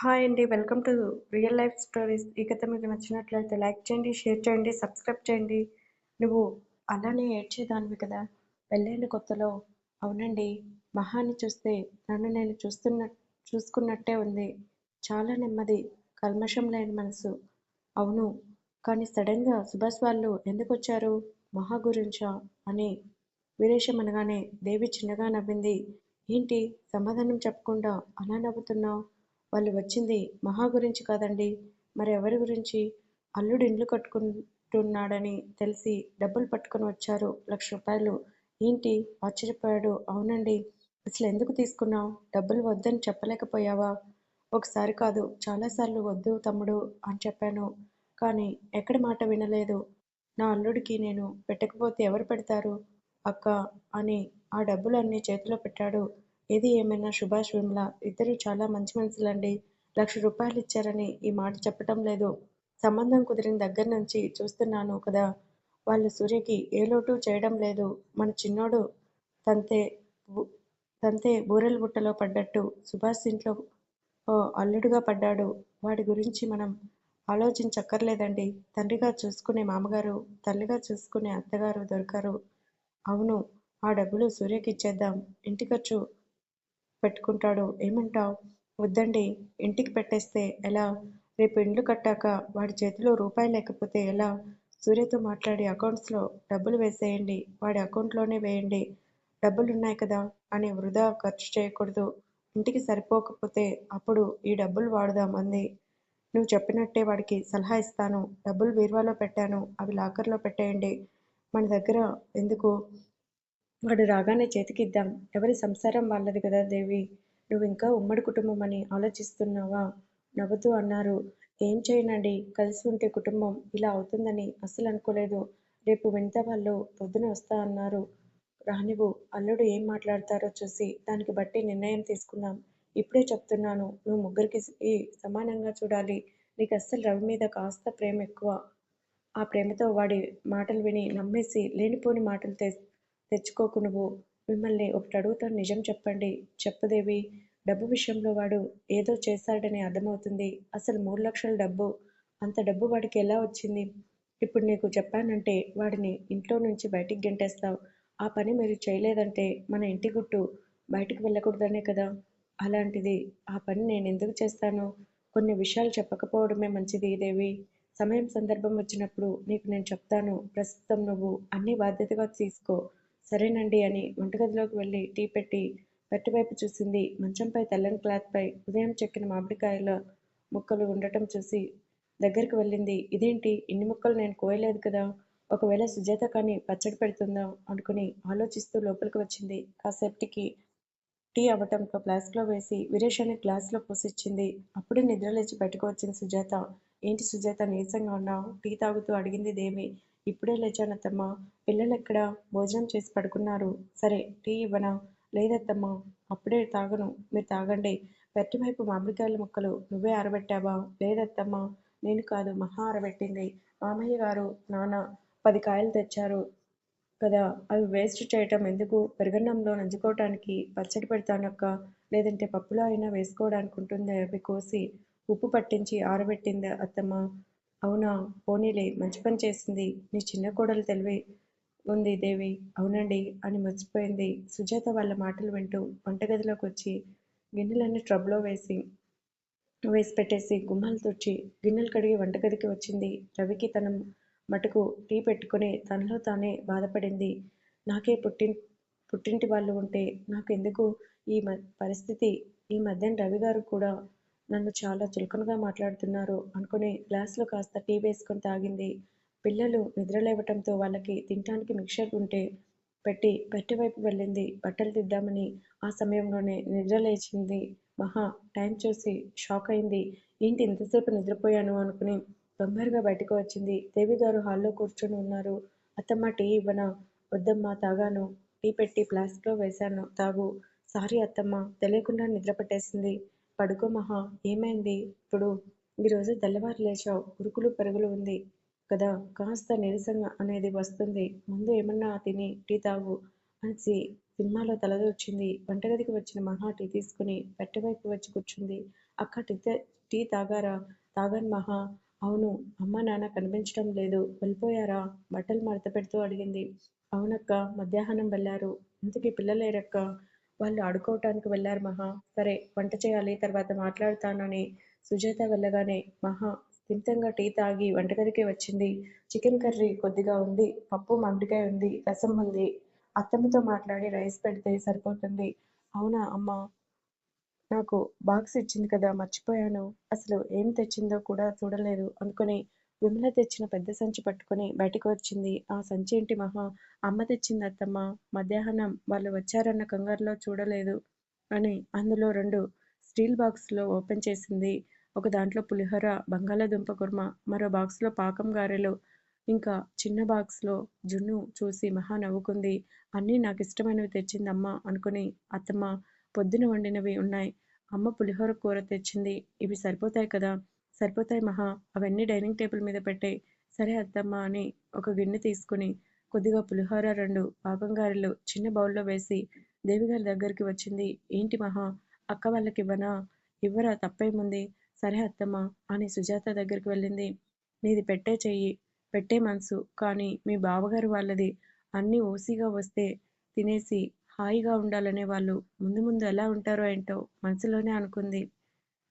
Hi అండి welcome to real life stories. ఈ కథ మీకు నచ్చినట్లయితే లైక్ చేయండి షేర్ చేయండి సబ్స్క్రైబ్ చేయండి. నువ్వు అలానే ఏడ్చేదానివి కదా? పెళ్ళైన కొత్తలో అవునండి మహాని చూస్తే నన్ను నేను చూస్తున్న చూసుకున్నట్టే ఉంది. చాలా నెమ్మది కల్మషం లేని మనసు. అవును కానీ సడన్గా సుభాష్ వాళ్ళు ఎందుకు వచ్చారు? మహా గురించా? అని వీరేశం అనగానే దేవి చిన్నగా నవ్వింది. ఏంటి సమాధానం చెప్పకుండా అలా నవ్వుతున్నావు? వాళ్ళు వచ్చింది మహా గురించి కాదండి. మరి ఎవరి గురించి? అల్లుడు ఇండ్లు కట్టుకుంటున్నాడని తెలిసి డబ్బులు పట్టుకొని వచ్చారు లక్ష రూపాయలు. ఏంటి? ఆశ్చర్యపోయాడు. అవునండి. అసలు ఎందుకు తీసుకున్నావు? డబ్బులు వద్దని చెప్పలేకపోయావా? ఒకసారి కాదు చాలాసార్లు వద్దు తమ్ముడు అని చెప్పాను. కానీ ఎక్కడ మాట వినలేదు. నా అల్లుడికి నేను పెట్టకపోతే ఎవరు పెడతారు? అక్క అని ఆ డబ్బులన్నీ చేతిలో పెట్టాడు. ఏది ఏమైనా సుభాష్ విమల ఇద్దరు చాలా మంచి మనుషులండి. లక్ష రూపాయలు ఇచ్చారని ఈ మాట చెప్పటం లేదు. సంబంధం కుదిరిన దగ్గర నుంచి చూస్తున్నాను కదా. వాళ్ళు సూర్యకి ఏ లోటు చేయడం లేదు. మన చిన్నోడు తంతే తంతే బూరెల బుట్టలో పడ్డట్టు సుభాష్ ఇంట్లో ఓ అల్లుడుగా పడ్డాడు. వాడి గురించి మనం ఆలోచించక్కర్లేదండి. తండ్రిగా చూసుకునే మామగారు తల్లిగా చూసుకునే అత్తగారు దొరికారు. అవును ఆ డబ్బులు సూర్యకి ఇచ్చేద్దాం ఇంటి ఖర్చు పెట్టుకుంటాడు. ఏమంటావ్? వద్దండి. ఇంటికి పెట్టేస్తే ఎలా? రేపు ఇండ్లు కట్టాక వాడి చేతిలో రూపాయి లేకపోతే ఎలా? సూర్యతో మాట్లాడి అకౌంట్స్లో డబ్బులు వేసేయండి. వాడి అకౌంట్లోనే వేయండి. డబ్బులున్నాయి కదా? అని వృధా ఖర్చు చేయకూడదు. ఇంటికి సరిపోకపోతే అప్పుడు ఈ డబ్బులు వాడుదాం అంది. నువ్వు చెప్పినట్టే వాడికి సలహా ఇస్తాను. డబ్బులు బీరువాలో పెట్టాను. అవి లాకర్లో పెట్టేయండి. మన దగ్గర ఎందుకు? వాడు రాగానే చేతికిద్దాం. ఎవరి సంసారం వాళ్ళది కదా దేవి. నువ్వు ఇంకా ఉమ్మడి కుటుంబం అని ఆలోచిస్తున్నావా? నవ్వుతూ అన్నారు. ఏం చేయనండి. కలిసి ఉంటే కుటుంబం ఇలా అవుతుందని అస్సలు అనుకోలేదు. రేపు వింత వాళ్ళు పొద్దున వస్తా అన్నారు. రానివ్వు అల్లుడు ఏం మాట్లాడతారో చూసి దానికి బట్టి నిర్ణయం తీసుకుందాం. ఇప్పుడే చెప్తున్నాను. నువ్వు ముగ్గురికి సమానంగా చూడాలి. నీకు అస్సలు రవి మీద కాస్త ప్రేమ ఎక్కువ. ఆ ప్రేమతో వాడి మాటలు విని నమ్మేసి లేనిపోని మాటలు తె తెచ్చుకోకు నువ్వు. మిమ్మల్ని ఒకటి అడుగుతాను నిజం చెప్పండి. చెప్పదేవి డబ్బు విషయంలో వాడు ఏదో చేశాడని అర్థమవుతుంది. అసలు మూడు లక్షల డబ్బు. అంత డబ్బు వాడికి ఎలా వచ్చింది? ఇప్పుడు నీకు చెప్పానంటే వాడిని ఇంట్లో నుంచి బయటికి గెంటేస్తావు. ఆ పని మీరు చేయలేదంటే మన ఇంటి గుట్టు బయటకు వెళ్ళకూడదనే కదా. అలాంటిది ఆ పని నేను ఎందుకు చేస్తాను? కొన్ని విషయాలు చెప్పకపోవడమే మంచిది దేవి. సమయం సందర్భం వచ్చినప్పుడు నీకు నేను చెప్తాను. ప్రస్తుతం నువ్వు అన్ని బాధ్యతగా తీసుకో. సరేనండి అని వంటగదిలోకి వెళ్ళి టీ పెట్టి వైపు చూసింది మంచంపై తెల్లని క్లాత్పై ఉదయం చెక్కిన మామిడికాయల ముక్కలు ఉండటం చూసి దగ్గరికి వెళ్ళింది ఇదేంటి? ఇన్ని ముక్కలు నేను కోయలేదు కదా. ఒకవేళ సుజాత కానీ పచ్చడి పెడుతుందా? అనుకుని ఆలోచిస్తూ లోపలికి వచ్చింది. కాసేపటికి టీ అవ్వటంతో ఫ్లాస్క్లో వేసి వీరేషాన్ని గ్లాస్లో పోసిచ్చింది. అప్పుడే నిద్రలేచి బయటకు వచ్చింది సుజాత. ఏంటి సుజాత నీరసంగా ఉన్నావు? టీ తాగుతూ అడిగింది దేవి. ఇప్పుడే లేచానత్తమ్మా ఎక్కడ భోజనం చేసి పడుకున్నారు. సరే టీ ఇవ్వనా? లేదత్తమ్మ. అప్పుడే తాగను. మీరు తాగండి. పెరటివైపు మామిడికాయల ముక్కలు నువ్వే ఆరబెట్టావా లేదత్తమ్మా. నేను కాదు మహా ఆరబెట్టింది మామయ్య గారు నాన్న పది కాయలు తెచ్చారు కదా. అవి వేస్ట్ చేయటం ఎందుకు? పెరుగన్నంలో నంచుకోవటానికి పచ్చడి పెడతానక్క. లేదంటే పప్పులో అయినా వేసుకోవడానికి ఉంటుంది అవి కోసి. ఉప్పు పట్టించి ఆరబెట్టింది అత్తమ్మ. అవునా? పోనీలే మంచి పని చేసింది. నీ చిన్న కోడలు తెలివి ఉంది దేవి. అవునండి అని మర్చిపోయింది. సుజాత వాళ్ళ మాటలు వింటూ వంటగదిలోకి వచ్చి గిన్నెలన్నీ ట్రబ్లో వేసి వేసి పెట్టేసి గుమ్మాలు తుడిచి గిన్నెలు కడిగి వంటగదికి వచ్చింది. రవికి తన మటుకు టీ పెట్టుకుని తనలో తానే బాధపడింది. నాకే పుట్టిన పుట్టింటి వాళ్ళు ఉంటే నాకు ఎందుకు ఈ మ పరిస్థితి? ఈ మధ్యన రవి గారు కూడా నన్ను చాలా చులకనగా మాట్లాడుతున్నారు. అనుకుని గ్లాస్లో కాస్త టీ వేసుకొని తాగింది. పిల్లలు నిద్రలేవటంతో వాళ్ళకి తినటానికి మిక్చర్ ఉంటే పెట్టి పెట్టెవైపు వెళ్ళింది. బట్టలు తిద్దామని ఆ సమయంలోనే నిద్ర లేచింది. మహా టైం చూసి షాక్ అయింది. ఏంటి ఇంతసేపు నిద్రపోయాను అనుకుని తొందరగా బయటకు వచ్చింది. దేవి గారు హాల్లో కూర్చొని ఉన్నారు. అత్తమ్మ టీ ఇవ్వనా? వద్దమ్మా తాగాను. టీ పెట్టి ఫ్లాస్క్లో వేశాను. తాగు. సారీ అత్తమ్మ తెలియకుండా నిద్ర పట్టేసింది. పడుకో మహా ఏమైంది? ఇప్పుడు ఈరోజు తెల్లవారు లేచావు ఉరుకులు పరుగులు ఉంది కదా కాస్త నీరసంగా అనేది వస్తుంది. ముందు ఏమన్నా తిని టీ తాగు అనేసి సినిమాలో తలదొచ్చింది వంటగదికి వచ్చిన మహా టీ తీసుకుని పెట్టవైపు వచ్చి కూర్చుంది. అక్క టీ టీ తాగారా? తాగాను మహా. అవును అమ్మా నాన్న కనిపించడం లేదు. వెళ్ళిపోయారా? బట్టలు మడత పెడుతూ అడిగింది. అవునక్క మధ్యాహ్నం వెళ్ళారు. ఇంతకీ పిల్లలేరక్క? వాళ్ళు ఆడుకోవటానికి వెళ్ళారు మహా. సరే వంట చేయాలి తర్వాత మాట్లాడతానని సుజాత వెళ్ళగానే మహా స్థిమితంగా టీ తాగి వంటగదికి వచ్చింది. చికెన్ కర్రీ కొద్దిగా ఉంది పప్పు మామిడికాయ ఉంది రసం ఉంది. అత్తమ్మతో మాట్లాడి రైస్ పెడితే సరిపోతుంది. అవునా అమ్మ? నాకు బాక్స్ ఇచ్చింది కదా మర్చిపోయాను. అసలు ఏం తెచ్చిందో కూడా చూడలేదు అనుకుని విమల తెచ్చిన పెద్ద సంచి పట్టుకుని బయటకు వచ్చింది. ఆ సంచి ఏంటి మహా? అమ్మ తెచ్చింది అత్తమ్మ. మధ్యాహ్నం వాళ్ళు వచ్చారన్న కంగారులో చూడలేదు అని అందులో రెండు స్టీల్ బాక్స్లో ఓపెన్ చేసింది. ఒక దాంట్లో పులిహోర బంగాళాదుంప కుర్మా మరో బాక్స్లో పాకం గారెలు ఇంకా చిన్న బాక్స్లో జున్ను చూసి మహా నవ్వుకుంది. అన్నీ నాకు ఇష్టమైనవి తెచ్చిందమ్మ అనుకుని అత్తమ్మ పొద్దున వండినవి ఉన్నాయి. అమ్మ పులిహోర కూర తెచ్చింది. ఇవి సరిపోతాయి కదా? సరిపోతాయి మహా. అవన్నీ డైనింగ్ టేబుల్ మీద పెట్టే సరే అత్తమ్మా అని ఒక గిన్నె తీసుకుని కొద్దిగా పులిహోర రెండు పాపంగారెలు చిన్న బౌల్లో వేసి దేవిగారి దగ్గరికి వచ్చింది. ఏంటి మహా? అక్క వాళ్ళకి ఇవ్వనా? ఇవ్వరా? తప్పేముంది? సరే అత్తమ్మ అని సుజాత దగ్గరికి వెళ్ళింది. నీది పెట్టే చెయ్యి పెట్టే మనసు. కానీ మీ బావగారు వాళ్ళది అన్నీ ఓసిగా వస్తే తినేసి హాయిగా ఉండాలనే వాళ్ళు ముందు ముందు ఎలా ఉంటారో ఏంటో మనసులోనే అనుకుంది.